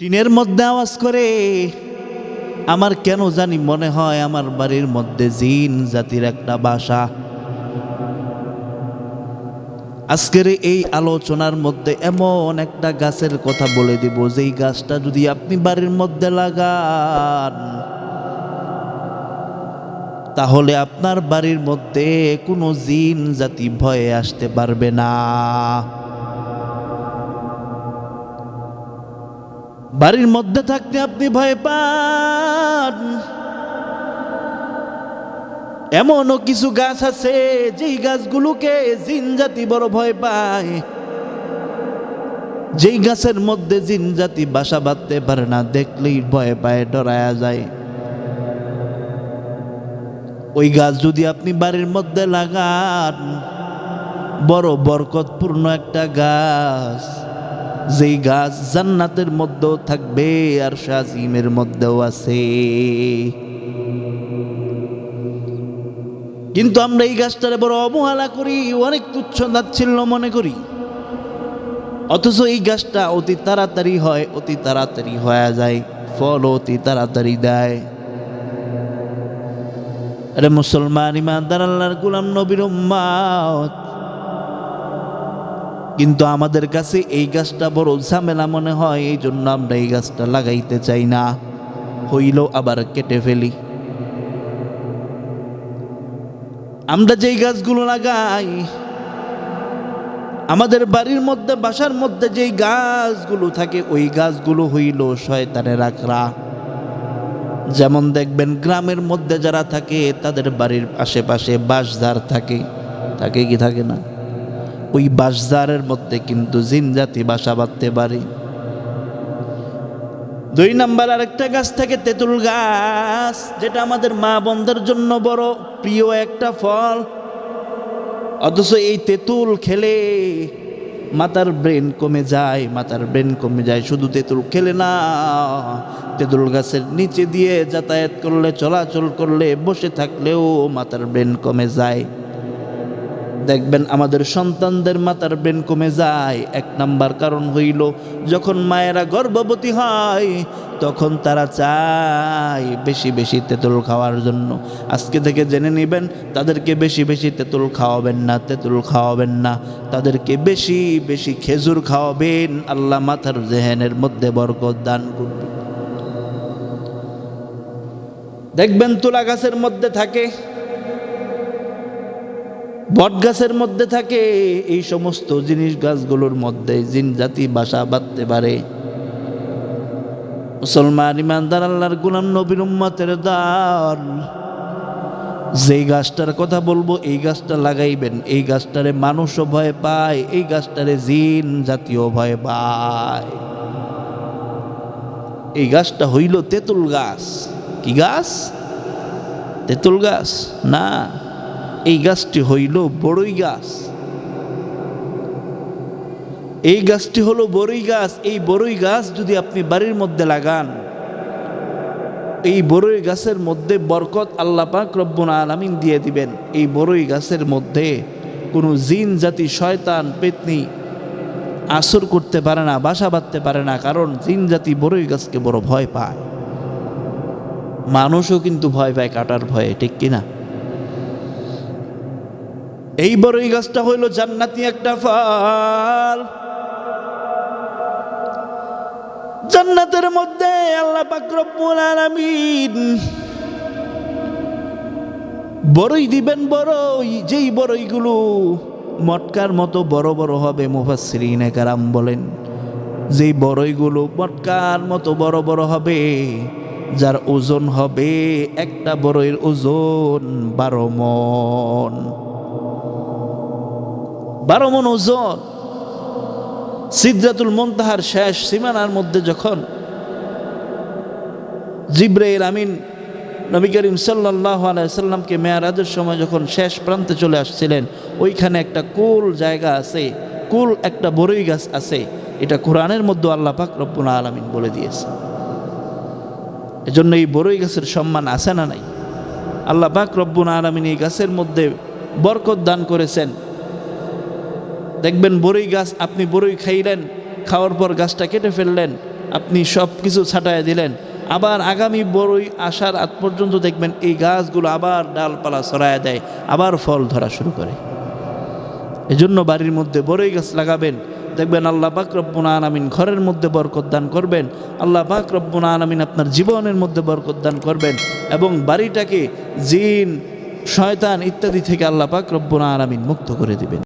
টিনের মধ্যে আওয়াজ করে, আমার কেন জানি মনে হয় আমার বাড়ির মধ্যে জিন জাতির একটা বাসা। আজকের এই আলোচনার মধ্যে এমন একটা গাছের কথা বলে দিব, যেই গাছটা যদি আপনি বাড়ির মধ্যে লাগান, তাহলে আপনার বাড়ির মধ্যে কোনো জিন জাতি ভয়ে আসতে পারবে না। বাড়ির মধ্যে থাকতে আপনি ভয় পান। এমনও কিছু গাছ আছে, যেই গাছগুলোকে জিন জাতি বড় ভয় পায়। যেই গাছের মধ্যে জিন জাতি বাসা বাঁধতে পারে না, দেখলেই ভয় পায়, ডরায়া যায়। ওই গাছ যদি আপনি বাড়ির মধ্যে লাগান, বড় বরকতপূর্ণ একটা গাছ। যেই গাছ জান্নাতের মধ্যেও থাকবে আর শাজিমের মধ্যেও আছে। কিন্তু আমরা এই গাছটারে বড় অবহেলা করি, অনেক তুচ্ছ তাচ্ছিল্য মনে করি। অথচ এই গাছটা অতি তাড়াতাড়ি হয়, অতি তাড়াতাড়ি হয়ে যায় ফল অতি তাড়াতাড়ি দেয়। আরে মুসলমান, ইমানদার, আল্লাহর গুলাম, নবীর উম্মাত কিন্তু আমাদের কাছে এই গাছটা বড় ঝামেলা মনে হয়, এই জন্য আমরা এই গাছটা লাগাইতে চাই না। হইল আবার কেটে ফেলি। আমরা যেই গাছগুলো লাগাই, আমাদের বাড়ির মধ্যে, বাসার মধ্যে যেই গাছগুলো থাকে, ওই গাছগুলো হইল শয়তানের আখড়া। যেমন দেখবেন, গ্রামের মধ্যে যারা থাকে, তাদের বাড়ির আশেপাশে বাঁশঝাড় থাকে। থাকে কি থাকে না? ওই বাঁশঝাড়ের মধ্যে কিন্তু জিনজাতি বাসা বাঁধতে পারে। দুই নাম্বার আরেকটা গাছ থাকে তেঁতুল গাছ, যেটা আমাদের মা বন্ধের জন্য বড় প্রিয় একটা ফল। অথচ এই তেঁতুল খেলে মাতার ব্রেন কমে যায়, মাতার ব্রেন কমে যায়, শুধু তেঁতুল খেলে না। তেঁতুল গাছের নিচে দিয়ে যাতায়াত করলে, চলাচল করলে, বসে থাকলেও মাতার ব্রেন কমে যায়। দেখবেন আমাদের সন্তানদের মাতার ব্রেন কমে যায়। এক নাম্বার কারণ হইল, যখন মায়েরা গর্ভবতী হয়, তখন তারা চায় বেশি বেশি তেঁতুল খাওয়ার জন্য। আজকে থেকে জেনে নেবেন, তাদেরকে বেশি বেশি তেঁতুল খাওয়াবেন না, তেঁতুল খাওয়াবেন না। তাদেরকে বেশি বেশি খেজুর খাওয়াবেন, আল্লাহ মাথার জেহেনের মধ্যে বরকত দান করবেন দেখবেন তুলা গাছের মধ্যে থাকে বট গাছের মধ্যে থাকে, এই সমস্ত জিনিস গাছগুলোর মধ্যে জিন জাতি বাসা বাঁধতে পারে। মুসলমান ইমানদার, আল্লাহর গুলাম, নবীর উম্মতের দার যেই গাছটার কথা বলব, এই গাছটা লাগাইবেন, এই গাছটারে মানুষও ভয় পায়, এই গাছটারে জিন জাতীয় ভয় পায়। এই গাছটা হইল তেঁতুল গাছ। কি গাছ? তেঁতুল গাছ, না। এই গাছটি হইল বড়ই গাছ। এই গাছটি হলো বড়ই গাছ। এই বড়ই গাছ যদি আপনি বাড়ির মধ্যে লাগান, এই বড়ই গাছের মধ্যে বরকত আল্লাহ পাক রব্বুল আলামিন দিয়ে দিবেন। এই বড়ই গাছের মধ্যে কোনো জিন, জাতি, শয়তান, পেতনি আসর করতে পারে না, বাসা বাঁধতে পারে না, কারণ জিন, জাতি বড়ই গাছকে বড় ভয় পায়। মানুষও কিন্তু ভয় পায় কাটার ভয়ে, ঠিক কিনা? এই বড়ই গাছটা হইল জান্নাতি একটা ফল। জান্নাতের মধ্যে আল্লাহ পাক রব্বুল আলামিন বড়ই দিবেন, বড়ই, যেই বড়ইগুলো মটকার মতো বড় বড় হবে, মুফাসসিরিন কারাম বলেন, যেই বড়ইগুলো মটকার মতো বড় বড় হবে, যার ওজন হবে একটা বড়ইয়ের ওজন বারো মন। বারো মন ওজন। সিদ্ধাতুল মন্তাহার শেষ সীমানার মধ্যে যখন জিব্রাইল আমিন নবী করিম সাল্লাহ আলাইসাল্লামকে মেয়ারাজের সময় যখন শেষ প্রান্তে চলে আসছিলেন, ওইখানে একটা কুল জায়গা আছে, কুল একটা বড়ই গাছ আছে, এটা কোরআনের মধ্যে আল্লাহ পাক রব্বুল আলমিন বলে দিয়েছে এজন্য এই বড়ই গাছের সম্মান আছে না নাই? আল্লাহ পাক রব্বুল আলমিন এই গাছের মধ্যে বরকত দান করেছেন। দেখবেন বড়ই গাছ, আপনি বড়ই খাইলেন, খাওয়ার পর গাছটা কেটে ফেললেন, আপনি সব কিছু ছাটায় দিলেন। আবার আগামী বড়ই আসার আগ পর্যন্ত দেখবেন এই গাছগুলো আবার ডালপালা ছড়ায় দেয়, আবার ফল ধরা শুরু করে। এজন্য বাড়ির মধ্যে বড়ই গাছ লাগাবেন। দেখবেন আল্লাহ পাক রব্বুল আলামিন ঘরের মধ্যে বরকত দান করবেন। আল্লাহ পাক রব্বুল আলামিন আপনার জীবনের মধ্যে বরকত দান করবেন এবং বাড়িটাকে জিন, শয়তান ইত্যাদি থেকে আল্লাহ পাক রব্বুল আলামিন মুক্ত করে দিবেন।